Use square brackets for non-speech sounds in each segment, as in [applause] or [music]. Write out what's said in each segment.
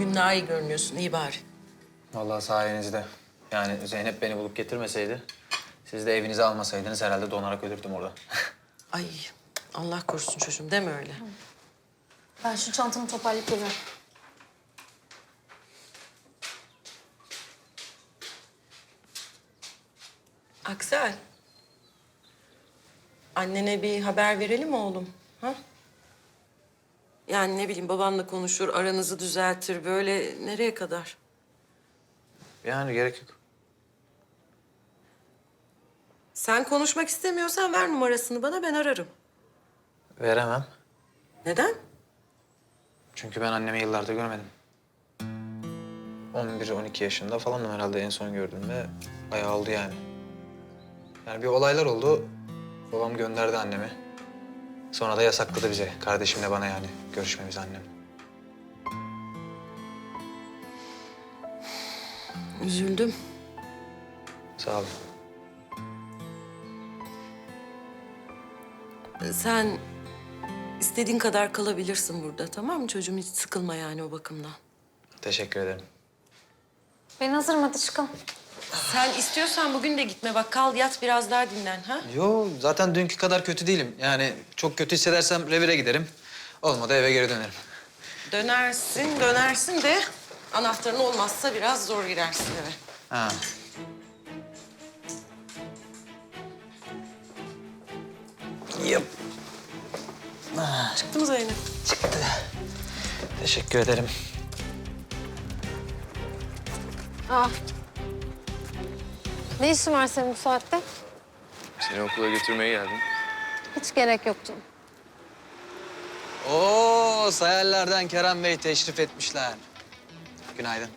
Bugün daha iyi görünüyorsun, iyi bari. Vallahi sayenizde. Yani Zeynep beni bulup getirmeseydi, siz de evinize almasaydınız herhalde donarak ölürdüm orada. [laughs] Ay Allah korusun çocuğum deme öyle. Ben şu çantamı toparlayıp geliyorum. Aksel. Annene bir haber verelim mi oğlum? Ha? Yani ne bileyim babanla konuşur, aranızı düzeltir. Böyle nereye kadar? Yani gerek yok. Sen konuşmak istemiyorsan ver numarasını bana, ben ararım. Veremem. Neden? Çünkü ben annemi yıllardır görmedim. 11-12 yaşında falanım herhalde en son gördüğümde. Bayağı oldu yani. Yani bir olaylar oldu. Babam gönderdi annemi. Sonra da yasakladı bize. Kardeşimle bana yani. Görüşmemiz annem. Üzüldüm. Sağ ol. Sen istediğin kadar kalabilirsin burada tamam mı çocuğum? Hiç sıkılma yani o bakımdan. Teşekkür ederim. Ben hazırım hadi çıkalım. Sen istiyorsan bugün de gitme. Bak kal yat biraz daha dinlen ha. Yo zaten dünkü kadar kötü değilim. Yani çok kötü hissedersem revire giderim. Olmadı eve geri dönerim. Dönersin, dönersin de anahtarın olmazsa biraz zor girersin eve. Ha. Yap. Çıktı mı Zeynep? Çıktı. Teşekkür ederim. Aa. Ne işin var senin bu saatte? Seni okula götürmeye geldim. Hiç gerek yok canım. Oo, sayarlardan Kerem Bey teşrif etmişler. Günaydın.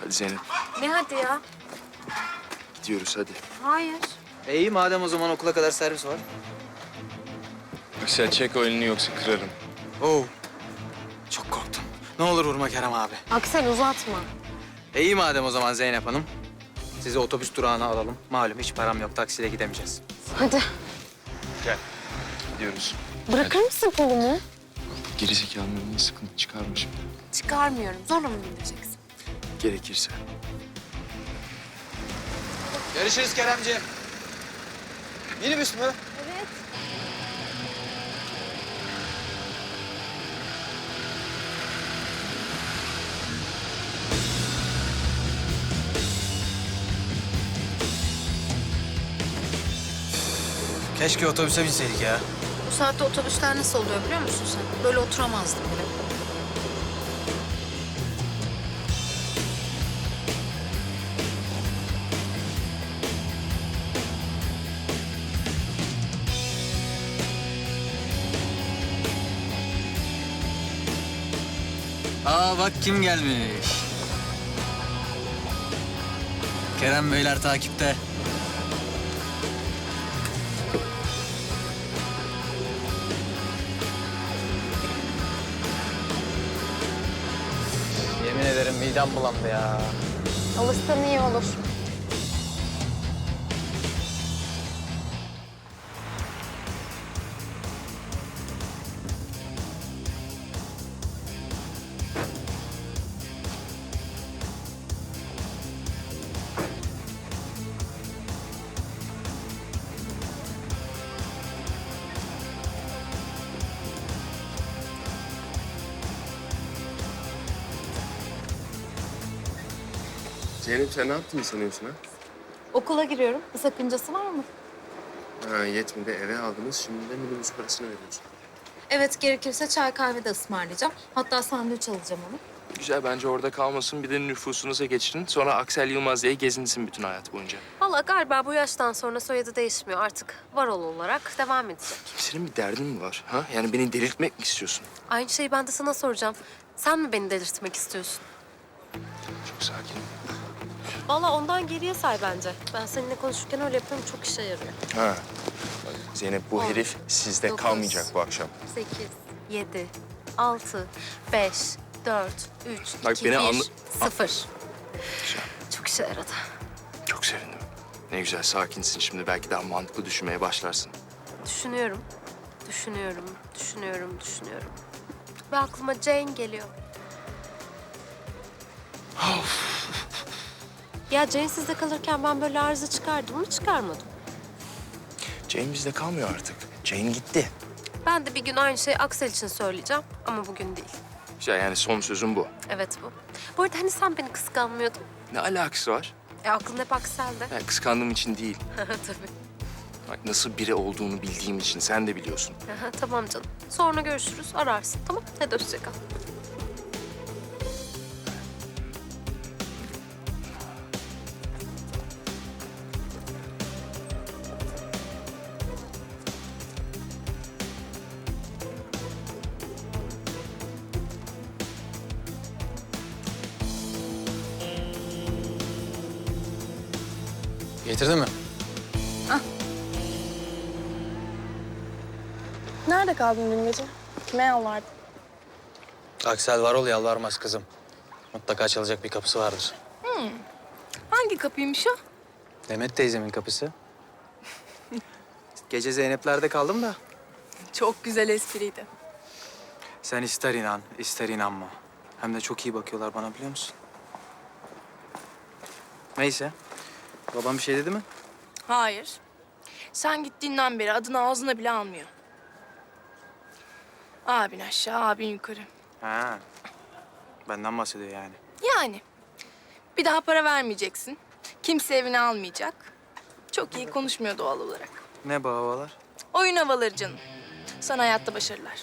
Hadi Zeynep Ne hadi ya? gidiyoruz hadi. Hayır. E iyi madem o zaman okula kadar servis var. Aksel çek o elini yoksa kırarım. Oo. Çok korktum. Ne olur vurma Kerem abi. Aksel uzatma. E iyi madem o zaman Zeynep Hanım. Sizi otobüs durağına alalım. Malum hiç param yok, taksiyle gidemeyeceğiz. Hadi. Gel. Gidiyoruz. Bırakır mısın kolumu? Gerizekalılığına sıkıntı çıkarma şimdi. Çıkarmıyorum. Zorla mı bindireceksin? Gerekirse. Görüşürüz Keremciğim. Minibüs mü? Keşke otobüse binseydik ya. Bu saatte otobüsler nasıl oluyor biliyor musun sen? Böyle oturamazdım bile. Aa bak kim gelmiş. Kerem Beyler takipte. Midem bulandı ya. Alışsan iyi olur. Zeynep sen ne yaptığını sanıyorsun ha? Okula giriyorum. Bir sakıncası var mı? Ha yetmedi eve aldınız şimdi de minibüs parasını veriyorsun. Evet gerekirse çay kahve de ısmarlayacağım. Hatta sandviç alacağım onu. Güzel bence orada kalmasın bir de nüfusunuza geçirin. Sonra Aksel Yılmaz diye gezinsin bütün hayat boyunca. Valla galiba bu yaştan sonra soyadı değişmiyor. Artık Varol olarak devam edecek. Senin bir derdin mi var? Ha? Yani beni delirtmek mi istiyorsun? Aynı şeyi ben de sana soracağım. Sen mi beni delirtmek istiyorsun? Çok sakin. Valla ondan geriye say bence. Ben seninle konuşurken öyle yapıyorum. Çok işe yarıyor. Ha. Zeynep bu On, herif sizde dokuz. kalmayacak bu akşam. Sekiz, yedi, altı, beş, dört, üç, Bak iki, beni bir, anla- sıfır. Güzel. Çok işe yaradı. Çok sevindim. Ne güzel sakinsin şimdi belki daha mantıklı düşünmeye başlarsın. Düşünüyorum, düşünüyorum, düşünüyorum, düşünüyorum. Ve aklıma Jane geliyor. Ya Jane sizde kalırken ben böyle arıza çıkardım mı çıkarmadım. Jane bizde kalmıyor artık. Jane gitti. Ben de bir gün aynı şeyi Aksel için söyleyeceğim ama bugün değil. Ya yani son sözüm bu. Evet bu. Bu arada hani sen beni kıskanmıyordun. Ne alakası var? E aklın hep Aksel'de. Ya kıskandığım için değil. [laughs] Tabii. Bak nasıl biri olduğunu bildiğim için sen de biliyorsun. Tamam canım. Sonra görüşürüz. Ararsın. Tamam. Hadi hoşça kal. Getirdin mi? Nerede kaldın dün gece? Kime yalvardın? Aksel var ol yalvarmaz kızım. Mutlaka çalacak bir kapısı vardır. Hangi kapıymış o? Demet teyzemin kapısı. Gece Zeynep'lerde kaldım da. Çok güzel espriydi. Sen ister inan, ister inanma. Hem de çok iyi bakıyorlar bana biliyor musun? Neyse. Babam bir şey dedi mi? Hayır. Sen gittiğinden beri adını ağzına bile almıyor. Abin aşağı, abin yukarı. Ha. Benden bahsediyor yani. Yani. Bir daha para vermeyeceksin. Kimse evine almayacak. Çok iyi konuşmuyor doğal olarak. Ne bu havalar? Oyun havaları canım. Sana hayatta başarılar.